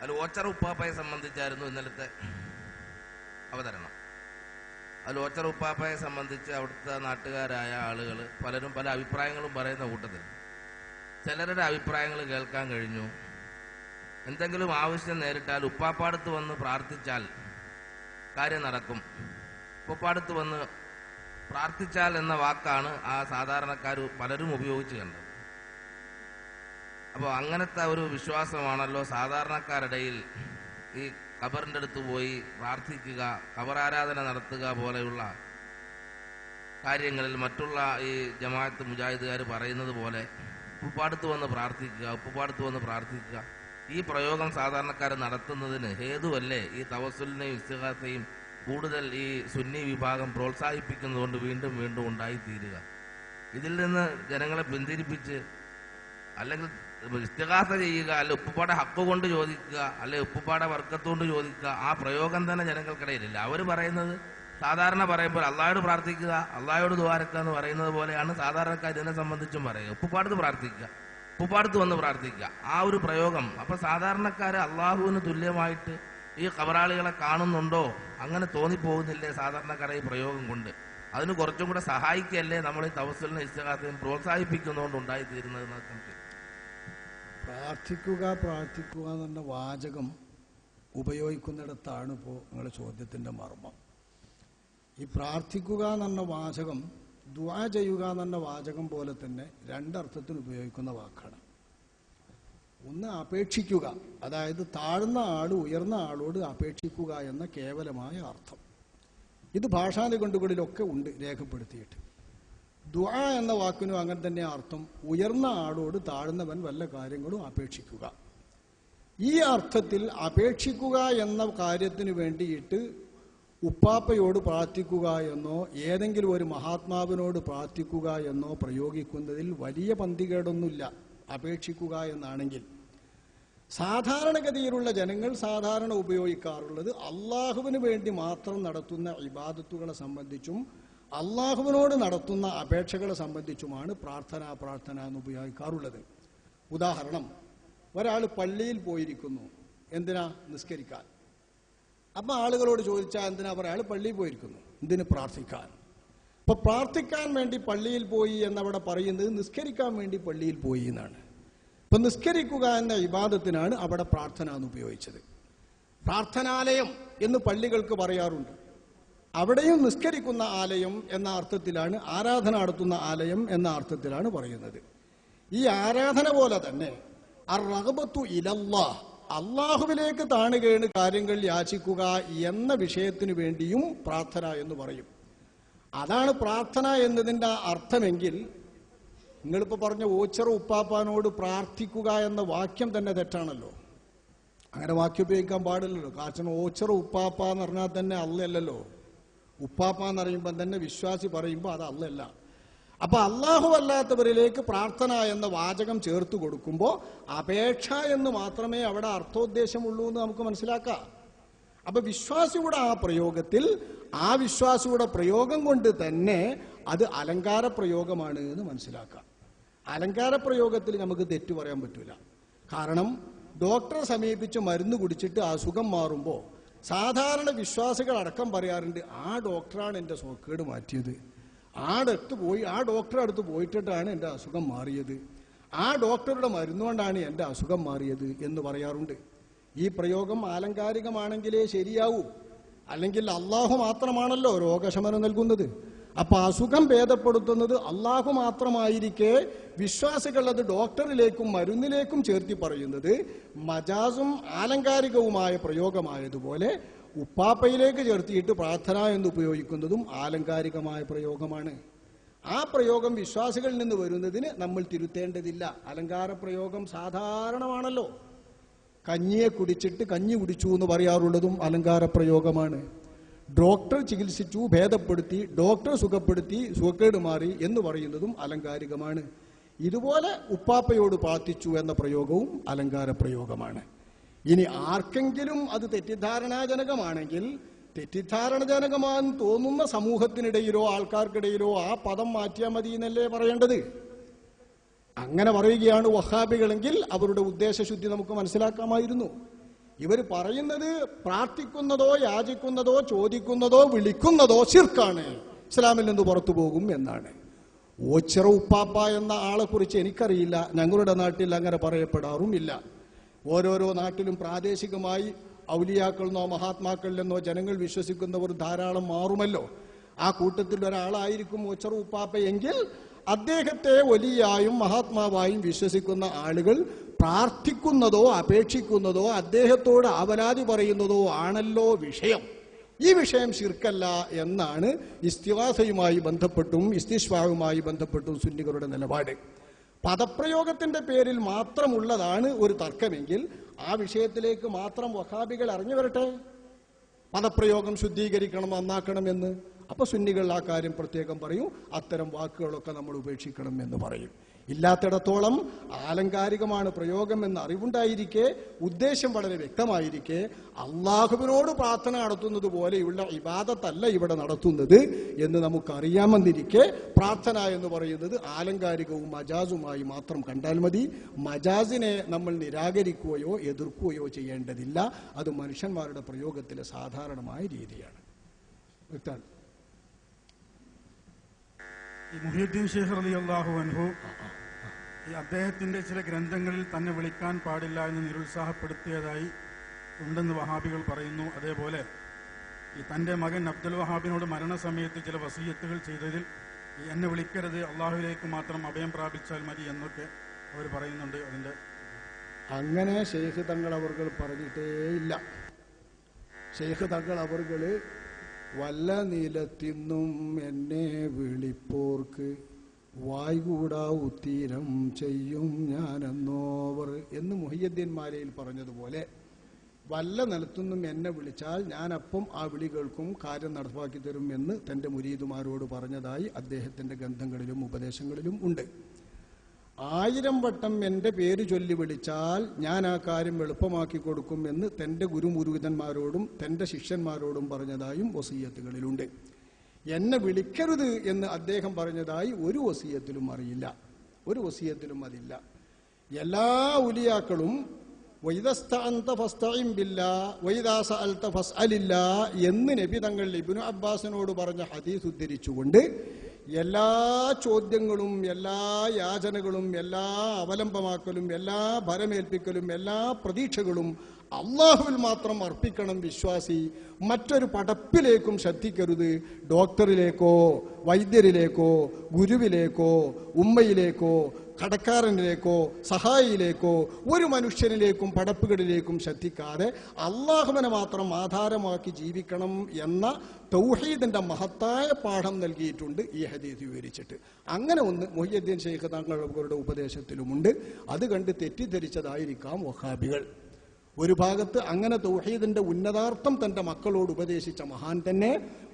അതിൽ ഓച്ചറ ഉപ്പാപ്പയെ സംബന്ധിച്ചായിരുന്നു ഇന്നലത്തെ അവതരണം. ഓച്ചറ ഉപ്പാപ്പയെ സംബന്ധിച്ച് അവിടുത്തെ നാട്ടുകാരായ ആളുകൾ പലരും പല അഭിപ്രായങ്ങളും പറയുന്ന കൂട്ടത്തിൽ ചിലരുടെ അഭിപ്രായങ്ങൾ കേൾക്കാൻ കഴിഞ്ഞു. എന്തെങ്കിലും ആവശ്യം നേരിട്ടാൽ ഉപ്പാപ്പാടത്ത് വന്ന് പ്രാർത്ഥിച്ചാൽ കാര്യം നടക്കും. ഉപ്പാപ്പാടത്ത് വന്ന് പ്രാർത്ഥിച്ചാൽ എന്ന വാക്കാണ് ആ സാധാരണക്കാർ പലരും ഉപയോഗിച്ചു കണ്ടത്. അപ്പോൾ അങ്ങനത്തെ ഒരു വിശ്വാസമാണല്ലോ സാധാരണക്കാരിടയിൽ ഈ ഖബറിന്റെ അടുത്ത് പോയി പ്രാർത്ഥിക്കുക ഖബറാരാധന നടത്തുക പോലെയുള്ള കാര്യങ്ങളിൽ മറ്റുള്ള ഈ ജമാഅത്ത് മുജാഹിദുകാർ പറയുന്നത് പോലെ ഉപ്പുപാടത്ത് വന്ന് പ്രാർത്ഥിക്കുക ഉപ്പുപാടത്ത് വന്ന് പ്രാർത്ഥിക്കുക. ഈ പ്രയോഗം സാധാരണക്കാർ നടത്തുന്നതിന് ഹേതുവല്ലേ? ഈ തവസുലിനെയും ഇസ്തിഹാസയും കൂടുതൽ ഈ സുന്നി വിഭാഗം പ്രോത്സാഹിപ്പിക്കുന്നതുകൊണ്ട് വീണ്ടും വീണ്ടും ഉണ്ടായിത്തീരുക. ഇതിൽ നിന്ന് ജനങ്ങളെ പിന്തിരിപ്പിച്ച് അല്ലെങ്കിൽ ഇസ്തിഹാസ ചെയ്യുക അല്ലെ ഉപ്പുപാടെ ഹക്ക് കൊണ്ട് ചോദിക്കുക അല്ലെ ഉപ്പുപാടെ വർക്കത്തുകൊണ്ട് ചോദിക്കുക ആ പ്രയോഗം തന്നെ ജനങ്ങൾക്കിടയിലില്ല. അവർ പറയുന്നത് സാധാരണ പറയുമ്പോൾ അള്ളാഹോട് പ്രാർത്ഥിക്കുക അള്ളാഹോട് ദ്വാരക്കുക എന്ന് പറയുന്നത് പോലെയാണ് സാധാരണക്കാർ ഇതിനെ സംബന്ധിച്ചും പറയുക. ഉപ്പുപാടത്ത് പ്രാർത്ഥിക്കുക ഉപ്പുപാടത്ത് വന്ന് പ്രാർത്ഥിക്കുക. ആ ഒരു പ്രയോഗം. അപ്പൊ സാധാരണക്കാര് അള്ളാഹുവിന് തുല്യമായിട്ട് ഈ കബറാളികളെ കാണുന്നുണ്ടോ? അങ്ങനെ തോന്നിപ്പോകുന്നില്ലേ സാധാരണക്കാരെ ഈ പ്രയോഗം കൊണ്ട്? അതിന് കുറച്ചും കൂടെ സഹായിക്കല്ലേ നമ്മൾ ഈ തവസലിനെ ഇഷ്ടകാലത്തെയും പ്രോത്സാഹിപ്പിക്കുന്നതുകൊണ്ട് ഉണ്ടായിത്തീരുന്നത് പ്രാർത്ഥിക്കുക പ്രാർത്ഥിക്കുക എന്ന വാചകം ഉപയോഗിക്കുന്നിടത്താണ് ഇപ്പോൾ നിങ്ങളുടെ ചോദ്യത്തിന്റെ മർമ്മം. ഈ പ്രാർത്ഥിക്കുക എന്ന വാചകം ദ്വാ ചെയ്യുക എന്ന വാചകം പോലെ തന്നെ രണ്ടർത്ഥത്തിൽ ഉപയോഗിക്കുന്ന വാക്കാണ്. ഒന്ന് അപേക്ഷിക്കുക അതായത് താഴ്ന്ന ആൾ ഉയർന്ന ആളോട് അപേക്ഷിക്കുക എന്ന കേവലമായ അർത്ഥം. ഇത് ഭാഷാ നിഘണ്ടുകളിലൊക്കെ ഉണ്ട് രേഖപ്പെടുത്തിയിട്ട്. ദുആ എന്ന വാക്കിനും അങ്ങനെ തന്നെ അർത്ഥം ഉയർന്ന ആളോട് താഴ്ന്നവൻ വല്ല കാര്യങ്ങളും അപേക്ഷിക്കുക. ഈ അർത്ഥത്തിൽ അപേക്ഷിക്കുക എന്ന കാര്യത്തിന് വേണ്ടിയിട്ട് ഉപ്പാപ്പയോട് പ്രാർത്ഥിക്കുക എന്നോ ഏതെങ്കിലും ഒരു മഹാത്മാവിനോട് പ്രാർത്ഥിക്കുക എന്നോ പ്രയോഗിക്കുന്നതിൽ വലിയ പന്തികേടൊന്നുമില്ല. അപേക്ഷിക്കുക എന്നാണെങ്കിൽ സാധാരണഗതിയിലുള്ള ജനങ്ങൾ സാധാരണ ഉപയോഗിക്കാറുള്ളത് അള്ളാഹുവിന് വേണ്ടി മാത്രം നടത്തുന്ന ഇബാദത്തുകളെ സംബന്ധിച്ചും അള്ളാഹുവിനോട് നടത്തുന്ന അപേക്ഷകളെ സംബന്ധിച്ചുമാണ് പ്രാർത്ഥന പ്രാർത്ഥന എന്ന് ഉപയോഗിക്കാറുള്ളത്. ഉദാഹരണം ഒരാൾ പള്ളിയിൽ പോയിരിക്കുന്നു. എന്തിനാ? നിസ്കരിക്കാൻ. അപ്പൊ ആളുകളോട് ചോദിച്ചാൽ എന്തിനാ പറയാ? അയാൾ പള്ളിയിൽ പോയിരിക്കുന്നു. എന്തിന് പ്രാർത്ഥിക്കാൻ? അപ്പൊ പ്രാർത്ഥിക്കാൻ വേണ്ടി പള്ളിയിൽ പോയി എന്നവിടെ പറയുന്നത് നിസ്കരിക്കാൻ വേണ്ടി പള്ളിയിൽ പോയി എന്നാണ്. ഇപ്പൊ നിസ്കരിക്കുക എന്ന വിവാദത്തിനാണ് അവിടെ പ്രാർത്ഥന എന്ന് ഉപയോഗിച്ചത്. പ്രാർത്ഥനാലയം എന്ന് പള്ളികൾക്ക് പറയാറുണ്ട്. അവിടെയും നിസ്കരിക്കുന്ന ആലയം എന്ന അർത്ഥത്തിലാണ് ആരാധന നടത്തുന്ന ആലയം എന്ന അർത്ഥത്തിലാണ് പറയുന്നത്. ഈ ആരാധന പോലെ തന്നെ അറബത്തു ഇലല്ലാ അള്ളാഹുവിലേക്ക് താണുകയാണ് കാര്യങ്ങൾ യാചിക്കുക എന്ന വിഷയത്തിനു വേണ്ടിയും പ്രാർത്ഥന എന്ന് പറയും. അതാണ് പ്രാർത്ഥന എന്നതിന്റെ അർത്ഥമെങ്കിൽ നിങ്ങളിപ്പോൾ പറഞ്ഞ ഓച്ചറ ഉപ്പാപ്പാനോട് പ്രാർത്ഥിക്കുക എന്ന വാക്യം തന്നെ തെറ്റാണല്ലോ. അങ്ങനെ വാക്യം ഉപയോഗിക്കാൻ പാടില്ലല്ലോ. കാരണം ഓച്ചറ ഉപ്പാപ്പ എന്ന് പറഞ്ഞാൽ തന്നെ അല്ലല്ലോ ഉപ്പാപ്പ എന്ന് പറയുമ്പോൾ തന്നെ വിശ്വാസി പറയുമ്പോൾ അത് അല്ലല്ല അപ്പൊ അള്ളാഹു അല്ലാത്തവരിലേക്ക് പ്രാർത്ഥന എന്ന വാചകം ചേർത്ത് കൊടുക്കുമ്പോൾ അപേക്ഷ എന്ന് മാത്രമേ അവിടെ അർത്ഥോദ്ദേശമുള്ളൂ എന്ന് നമുക്ക് മനസ്സിലാക്കാം. അപ്പൊ വിശ്വാസിയുടെ ആ പ്രയോഗത്തിൽ ആ വിശ്വാസിയുടെ പ്രയോഗം കൊണ്ട് തന്നെ അത് അലങ്കാര പ്രയോഗമാണ് എന്ന് മനസ്സിലാക്കാം. അലങ്കാര പ്രയോഗത്തിൽ നമുക്ക് തെറ്റു പറയാൻ പറ്റൂല. കാരണം ഡോക്ടറെ സമീപിച്ച് മരുന്ന് കുടിച്ചിട്ട് അസുഖം മാറുമ്പോൾ സാധാരണ വിശ്വാസികൾ അടക്കം പറയാറുണ്ട് ആ ഡോക്ടറാണ് എന്റെ സുഖക്കേട് മാറ്റിയത്. ആ അടുത്ത് പോയി ആ ഡോക്ടറെ അടുത്ത് പോയിട്ടിട്ടാണ് എന്റെ അസുഖം മാറിയത്. ആ ഡോക്ടറുടെ മരുന്നുകൊണ്ടാണ് എന്റെ അസുഖം മാറിയത് എന്ന് പറയാറുണ്ട്. ഈ പ്രയോഗം ആലങ്കാരികമാണെങ്കിലേ ശരിയാവൂ. അല്ലെങ്കിൽ അള്ളാഹു മാത്രമാണല്ലോ രോഗശമനം നൽകുന്നത്. അപ്പൊ അസുഖം ഭേദപ്പെടുത്തുന്നത് അള്ളാഹു മാത്രമായിരിക്കെ വിശ്വാസികൾ അത് ഡോക്ടറിലേക്കും മരുന്നിലേക്കും ചേർത്തി പറയുന്നത് മജാസും ആലങ്കാരികവുമായ പ്രയോഗമായതുപോലെ ഉപ്പാപ്പയിലേക്ക് ചേർത്തിയിട്ട് പ്രാർത്ഥന എന്ന് ഉപയോഗിക്കുന്നതും ആലങ്കാരികമായ പ്രയോഗമാണ്. ആ പ്രയോഗം വിശ്വാസികളിൽ നിന്ന് വരുന്നതിന് നമ്മൾ തിരുത്തേണ്ടതില്ല. അലങ്കാര പ്രയോഗം സാധാരണമാണല്ലോ. കഞ്ഞിയെ കുടിച്ചിട്ട് കഞ്ഞി കുടിച്ചു എന്ന് പറയാറുള്ളതും അലങ്കാര പ്രയോഗമാണ്. ഡോക്ടർ ചികിത്സിച്ചു ഭേദപ്പെടുത്തി ഡോക്ടർ സുഖപ്പെടുത്തി സുഖക്കേട് മാറി എന്ന് പറയുന്നതും അലങ്കാരികമാണ്. ഇതുപോലെ ഉപ്പാപ്പയോട് പ്രാർത്ഥിച്ചു എന്ന പ്രയോഗവും അലങ്കാര പ്രയോഗമാണ് ഇനി ആർക്കെങ്കിലും അത് തെറ്റിദ്ധാരണാജനകമാണെങ്കിൽ തെറ്റിദ്ധാരണജനകമാണെന്ന് തോന്നുന്ന സമൂഹത്തിനിടയിലോ ആൾക്കാർക്കിടയിലോ ആ പദം മാറ്റിയാൽ മതി എന്നല്ലേ പറയേണ്ടത്? അങ്ങനെ പറയുകയാണ് വഹാബികളെങ്കിൽ അവരുടെ ഉദ്ദേശശുദ്ധി നമുക്ക് മനസ്സിലാക്കാമായിരുന്നു. ഇവർ പറയുന്നത് പ്രാർത്ഥിക്കുന്നതോ യാചിക്കുന്നതോ ചോദിക്കുന്നതോ വിളിക്കുന്നതോ ശിർക്കാണ്. ഇസ്ലാമിൽ നിന്ന് പുറത്തു പോകും എന്നാണ്. ഓച്ചിറ ഉപ്പാപ്പ എന്ന ആളെ കുറിച്ച് എനിക്കറിയില്ല. ഞങ്ങളുടെ നാട്ടിൽ അങ്ങനെ പറയപ്പെടാറുമില്ല. ഓരോരോ നാട്ടിലും പ്രാദേശികമായി ഔലിയാക്കളെന്നോ മഹാത്മാക്കളിലെന്നോ ജനങ്ങൾ വിശ്വസിക്കുന്നവർ ധാരാളം മാറുമല്ലോ. ആ കൂട്ടത്തിൽ ഒരാളായിരിക്കും ഓച്ചറ ഉപ്പാപ്പ എങ്കിൽ അദ്ദേഹത്തെ വലിയായും മഹാത്മാവായും വിശ്വസിക്കുന്ന ആളുകൾ പ്രാർത്ഥിക്കുന്നതോ അപേക്ഷിക്കുന്നതോ അദ്ദേഹത്തോട് അവരാതി പറയുന്നതോ ആണല്ലോ വിഷയം. ഈ വിഷയം ശിർക്കല്ല എന്നാണ് ഇസ്തിവാസയുമായി ബന്ധപ്പെട്ടും ഇസ്തിഷ്വാവുമായി ബന്ധപ്പെട്ടും സുന്നികളുടെ നിലപാട്. പദപ്രയോഗത്തിന്റെ പേരിൽ മാത്രമുള്ളതാണ് ഒരു തർക്കമെങ്കിൽ ആ വിഷയത്തിലേക്ക് മാത്രം വഹാബികൾ അറിഞ്ഞു വരട്ടെ? പദപ്രയോഗം ശുദ്ധീകരിക്കണം നന്നാക്കണമെന്ന്. അപ്പൊ സുന്നികൾ ആ കാര്യം പ്രത്യേകം പറയും. അത്തരം വാക്കുകളൊക്കെ നമ്മൾ ഉപേക്ഷിക്കണം എന്ന് പറയും. ഇല്ലാത്തിടത്തോളം ആലങ്കാരികമാണ് പ്രയോഗം എന്ന അറിവുണ്ടായിരിക്കെ ഉദ്ദേശം വളരെ വ്യക്തമായിരിക്കെ അള്ളാഹുവിനോട് പ്രാർത്ഥന നടത്തുന്നത് പോലെയുള്ള ഇബാദത്തല്ല ഇവിടെ നടത്തുന്നത് എന്ന് നമുക്കറിയാമെന്നിരിക്കെ പ്രാർത്ഥന എന്ന് പറയുന്നത് ആലങ്കാരികവും മജാസുമായി മാത്രം കണ്ടാൽ മതി. മജാസിനെ നമ്മൾ നിരാകരിക്കുകയോ എതിർക്കുകയോ ചെയ്യേണ്ടതില്ല. അത് മനുഷ്യന്മാരുടെ പ്രയോഗത്തിലെ സാധാരണമായ രീതിയാണ്. വ്യക്തമാണ് മുഹിയുദ്ദീൻ ഷെയ്ഖ് അലി അള്ളാഹു അൻഹു അദ്ദേഹത്തിന്റെ ചില ഗ്രന്ഥങ്ങളിൽ തന്നെ വിളിക്കാൻ പാടില്ല എന്ന് നിരുത്സാഹപ്പെടുത്തിയതായി ഉണ്ടെന്ന് വഹാബികൾ പറയുന്നു. അതേപോലെ ഈ തന്റെ മകൻ അബ്ദുൽ വഹാബിനോട് മരണസമയത്ത് ചില വസീയത്തുകൾ ചെയ്തതിൽ എന്നെ വിളിക്കരുത് അള്ളാഹുവിലേക്ക് മാത്രം അഭയം പ്രാപിച്ചാൽ മതി എന്നൊക്കെ അവർ പറയുന്നുണ്ട് അതിന്റെ അങ്ങനെ ഷെയ്ഖ് തങ്ങൾ അവർ പറഞ്ഞിട്ടേ ഇല്ല ഷെയ്ഖ് തങ്ങൾ അവർകൾ വല്ല നിലത്തിന്നും എന്നെ വിളിപ്പോർക്ക്. വായ്കൂടാ ഉത്തീരം ചെയ്യും ഞാനെന്നോവർ എന്ന് മുഹിയദ്ദീൻ മാലയിൽ പറഞ്ഞതുപോലെ വല്ല നിലത്തുനിന്നും എന്നെ വിളിച്ചാൽ ഞാൻ അപ്പം ആ വിളികൾക്കും കാര്യം നടപ്പാക്കി തരും എന്ന് തന്റെ മുരീതുമാരോട് പറഞ്ഞതായി അദ്ദേഹത്തിന്റെ ഗ്രന്ഥങ്ങളിലും ഉപദേശങ്ങളിലും ഉണ്ട്. ആയിരം വട്ടം എന്റെ പേര് ചൊല്ലി വിളിച്ചാൽ ഞാൻ ആ കാര്യം എളുപ്പമാക്കി കൊടുക്കും എന്ന് തന്റെ ഗുരുമുരുവിതന്മാരോടും തന്റെ ശിഷ്യന്മാരോടും പറഞ്ഞതായും വസീയത്തുകളിലുണ്ട്. എന്നെ വിളിക്കരുത് എന്ന് അദ്ദേഹം പറഞ്ഞതായി ഒരു വസീയത്തിലും അറിയില്ല. ഒരു വസീയത്തിലും അതില്ല. എല്ലാ ഉലിയാക്കളും എന്ന് നബി തങ്ങൾ ഇബ്നു അബ്ബാസിനോട് പറഞ്ഞ ഹദീസ് ഉദ്ധരിച്ചുകൊണ്ട് എല്ലാ ചോദ്യങ്ങളും എല്ലാ യാചനകളും എല്ലാ അവലംബമാക്കലും എല്ലാ ഭരമേൽപ്പിക്കലും എല്ലാ പ്രതീക്ഷകളും അള്ളാഹുവിൽ മാത്രം അർപ്പിക്കണം വിശ്വാസി. മറ്റൊരു പടപ്പിലേക്കും ശ്രദ്ധിക്കരുത്. ഡോക്ടറിലേക്കോ വൈദ്യരിലേക്കോ ഗുരുവിലേക്കോ ഉമ്മയിലേക്കോ കടക്കാരനിലേക്കോ സഹായിയിലേക്കോ ഒരു മനുഷ്യനിലേക്കും പടപ്പുകളിലേക്കും ശ്രദ്ധിക്കാതെ അള്ളാഹുവിനെ മാത്രം ആധാരമാക്കി ജീവിക്കണം എന്ന തൗഹീദിന്റെ മഹത്തായ പാഠം നൽകിയിട്ടുണ്ട് ഈ ഹദീസ് വിവരിച്ചിട്ട്. അങ്ങനെ ഒന്ന് മൊഹിയദ്ദീൻ ഷെയ്ഖ് തങ്ങളുടെ ഉപദേശത്തിലുമുണ്ട്. അത് കണ്ട് തെറ്റിദ്ധരിച്ചതായിരിക്കാം വഹാബികൾ. ഒരു ഭാഗത്ത് അങ്ങനെ തൗഹീദിന്റെ ഉന്നതാർത്ഥം തന്റെ മക്കളോട് ഉപദേശിച്ച മഹാൻ തന്നെ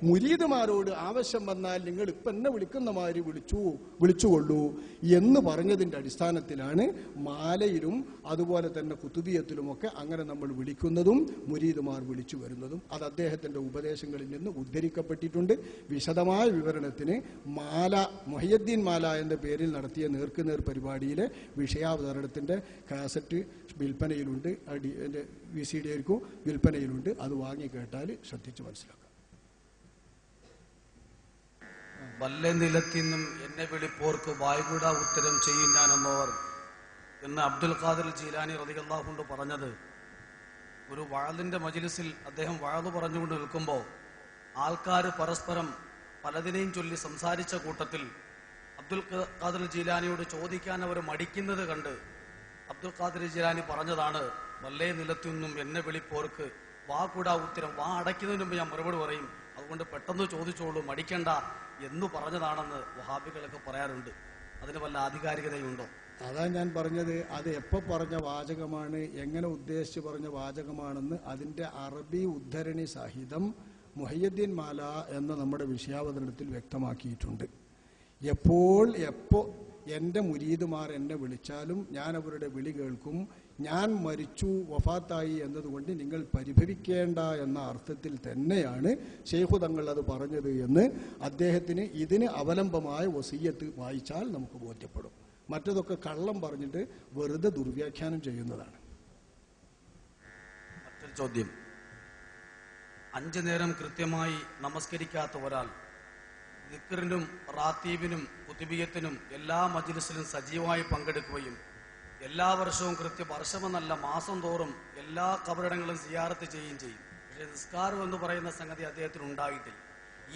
മുരീദുമാരോട് ആവശ്യം വന്നാൽ നിങ്ങൾ ഇപ്പൊ എന്നെ വിളിക്കുന്ന മാതിരി വിളിച്ചു വിളിച്ചുകൊള്ളൂ എന്ന് പറഞ്ഞതിന്റെ അടിസ്ഥാനത്തിലാണ് മാലയിലും അതുപോലെ തന്നെ കുത്തുബിയത്തിലുമൊക്കെ അങ്ങനെ നമ്മൾ വിളിക്കുന്നതും മുരീദുമാർ വിളിച്ചു വരുന്നതും. അത് അദ്ദേഹത്തിന്റെ ഉപദേശങ്ങളിൽ നിന്ന് ഉദ്ധരിക്കപ്പെട്ടിട്ടുണ്ട്. വിശദമായ വിവരണത്തിന് മാല മൊഹയ്യദ്ദീൻ മാല എന്ന പേരിൽ നടത്തിയ നേർക്കുനേർ പരിപാടിയിലെ വിഷയാവതരണത്തിന്റെ കാസറ്റ് വിൽപ്പനയിലുണ്ട്. അടി എന്റെ വി സി ഡി ആയിരിക്കും വിൽപ്പനയിലുണ്ട്. അത് വാങ്ങി കേട്ടാൽ ശ്രദ്ധിച്ച് മനസ്സിലാക്കാം. വല്ല നിലത്തിന്നും എന്നെ വിളിപ്പോർക്ക് വായ്കൂട ഉത്തരം ചെയ്യും ഞാനെന്നോർ എന്ന് അബ്ദുൽ ഖാദിർ ജീലാനി റതികല്ലാഹുണ്ട് പറഞ്ഞത് ഒരു വാഴലിന്റെ മജിലിസിൽ അദ്ദേഹം വാഴ് പറഞ്ഞുകൊണ്ട് നിൽക്കുമ്പോൾ ആൾക്കാർ പരസ്പരം പലതിനെയും ചൊല്ലി സംസാരിച്ച കൂട്ടത്തിൽ അബ്ദുൽ ഖാദിർ ജീലാനിയോട് ചോദിക്കാൻ അവർ മടിക്കുന്നത് കണ്ട് അബ്ദുൽ ഖാദിർ ജീലാനി പറഞ്ഞതാണ് വല്ലേ നിലത്തുനിന്നും എന്നെ വിളിപ്പോർക്ക് വാ കൂടാ ഉത്തരം വാ അടയ്ക്കുന്നതിന് മുമ്പ് ഞാൻ മറുപടി പറയും. അതുകൊണ്ട് പെട്ടെന്ന് ചോദിച്ചോളൂ മടിക്കണ്ട എന്ന് പറഞ്ഞതാണെന്ന് വഹാബികളൊക്കെ പറയാറുണ്ട്. അതിന് വല്ല ആധികാരികതയുണ്ടോ? അതാ ഞാൻ പറഞ്ഞത് അത് എപ്പോൾ പറഞ്ഞ വാചകമാണ് എങ്ങനെ ഉദ്ദേശിച്ച് പറഞ്ഞ വാചകമാണെന്ന് അതിന്റെ അറബി ഉദ്ധരണി സഹിതം മുഹയ്യദ്ദീൻ മാല എന്ന നമ്മുടെ വിഷയാവതരണത്തിൽ വ്യക്തമാക്കിയിട്ടുണ്ട്. എപ്പോൾ എപ്പോ എന്റെ മുരീദുമാർ എന്നെ വിളിച്ചാലും ഞാൻ അവരുടെ വിളി കേൾക്കും. ഞാൻ മരിച്ചു വഫാത്തായി എന്നതുകൊണ്ട് നിങ്ങൾ പരിഭവിക്കേണ്ട എന്ന അർത്ഥത്തിൽ തന്നെയാണ് ഷെയ്ഖു തങ്ങൾ അത് പറഞ്ഞത് എന്ന് അദ്ദേഹത്തിന് ഇതിന് അവലംബമായ വസീയത്ത് വായിച്ചാൽ നമുക്ക് ബോധ്യപ്പെടും. മറ്റതൊക്കെ കള്ളം പറഞ്ഞിട്ട് വെറുതെ ദുർവ്യാഖ്യാനം ചെയ്യുന്നതാണ്. മറ്റൊരു ചോദ്യം. അഞ്ചു നേരം കൃത്യമായി നമസ്കരിക്കാത്ത ഒരാൾ ദിക്കറിനും റാത്തീബിനും കുത്തിബിയത്തിനും എല്ലാ മജ്ലിസിലും സജീവമായി പങ്കെടുക്കുകയും എല്ലാ വർഷവും കൃത്യ വർഷമെന്നല്ല മാസം തോറും എല്ലാ കബറിടങ്ങളും സിയാറത്ത് ചെയ്യുകയും ചെയ്യും. പക്ഷേ നിസ്കാരം എന്ന് പറയുന്ന സംഗതി അദ്ദേഹത്തിന് ഉണ്ടായിട്ടില്ല.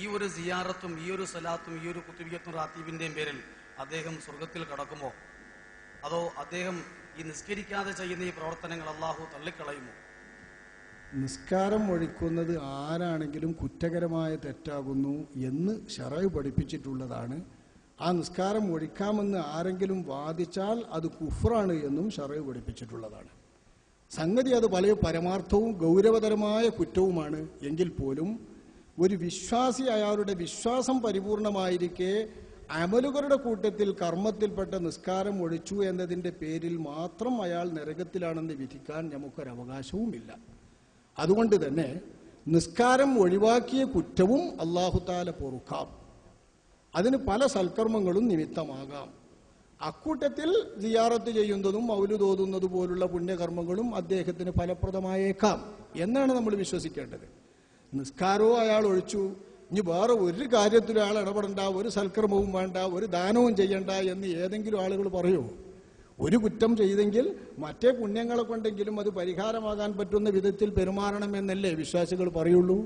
ഈ ഒരു സിയാറത്തും ഈ ഒരു സലാത്തും ഈ ഒരു കുത്തുബിയത്തും റാത്തീബിന്റെയും പേരിൽ അദ്ദേഹം സ്വർഗത്തിൽ കടക്കുമോ? അതോ അദ്ദേഹം ഈ നിസ്കരിക്കാതെ ചെയ്യുന്ന ഈ പ്രവർത്തനങ്ങൾ അള്ളാഹു തള്ളിക്കളയുമോ? നിസ്കാരം ഒഴിക്കുന്നത് ആരാണെങ്കിലും കുറ്റകരമായ തെറ്റാകുന്നു എന്ന് ഷറവ് പഠിപ്പിച്ചിട്ടുള്ളതാണ് ആ നിസ്കാരം ഒഴിക്കാമെന്ന് ആരെങ്കിലും വാദിച്ചാൽ അത് കുഫറാണ് എന്നും ഷറവ് പഠിപ്പിച്ചിട്ടുള്ളതാണ്. സംഗതി അത് പല പരമാർത്ഥവും ഗൗരവതരമായ കുറ്റവുമാണ്. എങ്കിൽ പോലും ഒരു വിശ്വാസി അയാളുടെ വിശ്വാസം പരിപൂർണമായിരിക്കെ അമലുകളുടെ കൂട്ടത്തിൽ കർമ്മത്തിൽപ്പെട്ട നിസ്കാരം ഒഴിച്ചു എന്നതിന്റെ പേരിൽ മാത്രം അയാൾ നരകത്തിലാണെന്ന് വിധിക്കാൻ നമുക്കൊരവകാശവുമില്ല. അതുകൊണ്ട് തന്നെ നിസ്കാരം ഒഴിവാക്കിയ കുറ്റവും അള്ളാഹുത്താല പൊറുക്കാം. അതിന് പല സൽക്കർമ്മങ്ങളും നിമിത്തമാകാം. അക്കൂട്ടത്തിൽ സിയാറത്ത് ചെയ്യുന്നതും മൗലുതോതുന്നത് പോലുള്ള പുണ്യകർമ്മങ്ങളും അദ്ദേഹത്തിന് ഫലപ്രദമായേക്കാം എന്നാണ് നമ്മൾ വിശ്വസിക്കേണ്ടത്. നിസ്കാരവും അയാൾ ഒഴിച്ചു ഇനി വേറെ ഒരു കാര്യത്തിൽ അയാൾ ഇടപെടണ്ട ഒരു സൽക്കർമ്മവും വേണ്ട ഒരു ദാനവും ചെയ്യണ്ട എന്ന് ഏതെങ്കിലും ആളുകൾ പറയുമോ ഒരു കുറ്റം ചെയ്തെങ്കിൽ മറ്റേ പുണ്യങ്ങളെ കൊണ്ടെങ്കിലും അത് പരിഹാരമാകാൻ പറ്റുന്ന വിധത്തിൽ പെരുമാറണമെന്നല്ലേ വിശ്വാസികൾ പറയുള്ളൂ?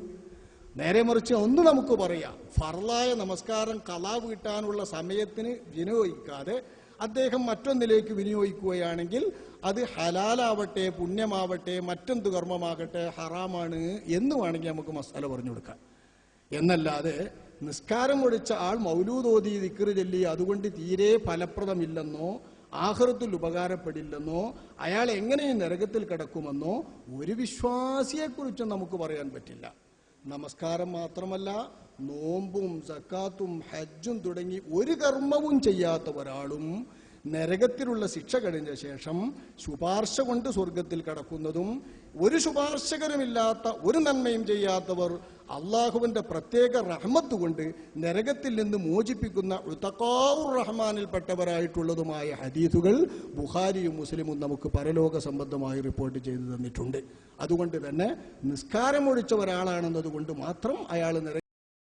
നേരെ മറിച്ച് ഒന്ന് നമുക്ക് പറയാം. ഫർലായ നമസ്കാരം കലാ വീട്ടാനുള്ള സമയത്തിന് വിനിയോഗിക്കാതെ അദ്ദേഹം മറ്റൊന്നിലേക്ക് വിനിയോഗിക്കുകയാണെങ്കിൽ അത് ഹലാലാവട്ടെ പുണ്യമാവട്ടെ മറ്റെന്ത് കർമ്മമാകട്ടെ ഹറാമാണ് എന്ന് വേണമെങ്കിൽ നമുക്ക് മസാല പറഞ്ഞു കൊടുക്കാം. എന്നല്ലാതെ നിസ്കാരം ഒഴിച്ച ആൾ മൗലൂദോതി ദിക്കറ് ചൊല്ലി അതുകൊണ്ട് തീരെ ഫലപ്രദമില്ലെന്നോ ആഹൃത്തിൽ ഉപകാരപ്പെടില്ലെന്നോ അയാൾ എങ്ങനെയും നരകത്തിൽ കിടക്കുമെന്നോ ഒരു വിശ്വാസിയെക്കുറിച്ചും നമുക്ക് പറയാൻ പറ്റില്ല. നമസ്കാരം മാത്രമല്ല നോമ്പും സക്കാത്തും ഹജ്ജും തുടങ്ങി ഒരു കർമ്മവും ചെയ്യാത്ത ഒരാളും നരകത്തിലുള്ള ശിക്ഷ കഴിഞ്ഞ ശേഷം ശുപാർശ കൊണ്ട് സ്വർഗത്തിൽ കടക്കുന്നതും ഒരു ശുപാർശകരുമില്ലാത്ത ഒരു നന്മയും ചെയ്യാത്തവർ അള്ളാഹുവിന്റെ പ്രത്യേക റഹ്മത്ത് കൊണ്ട് നരകത്തിൽ നിന്ന് മോചിപ്പിക്കുന്ന ഉത്തക്കാവുർ റഹ്മാനിൽപ്പെട്ടവരായിട്ടുള്ളതുമായ ഹദീസുകൾ ബുഹാരിയും മുസ്ലിമും നമുക്ക് പരലോക സംബന്ധമായി റിപ്പോർട്ട് ചെയ്തു തന്നിട്ടുണ്ട്. അതുകൊണ്ട് തന്നെ നിസ്കാരമൊഴിച്ച ഒരാളാണെന്നതുകൊണ്ട് മാത്രം അയാൾ